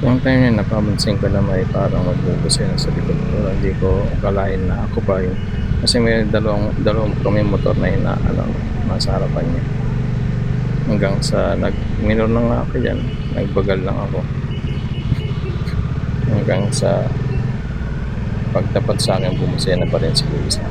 Nung time yun, napapansin ko na may parang magbubusin sa likod ko. Hindi ko akalain na ako pa yun. Kasi may dalawang, dalawang kami motor na na ano, nasa harapan niya. Hanggang sa nag minor na nga ako dyan. Nagbagal lang ako. Hanggang sa pagtapat sa akin, bumusina pa rin si Luisa.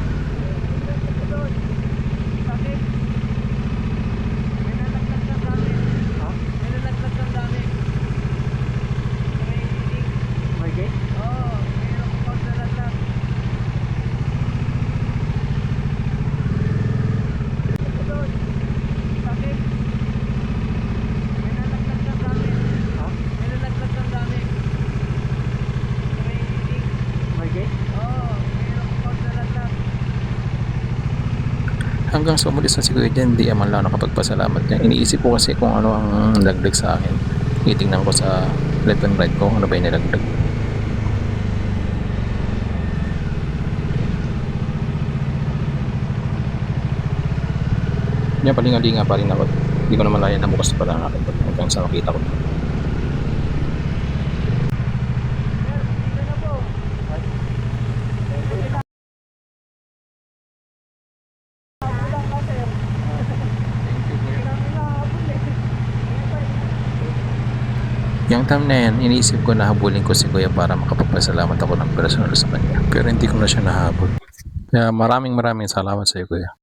Hanggang sa umalis na si Kuya dyan, di man lang nakapagpasalamat niya. Iniisip ko kasi kung ano ang dagdag sa akin. Titingnan ko sa left and right ko, ano ba yung nilagdag. Yan, palingalinga pa rin ako. Hindi ko naman layan na bukas pa lang akin hanggang sa makita ko. Yung time na yan, iniisip ko na habulin ko si Kuya para makapagpasalamat ako ng personal sa kanya. Pero hindi ko na siya nahabol. Kaya maraming maraming salamat sa iyo, Kuya.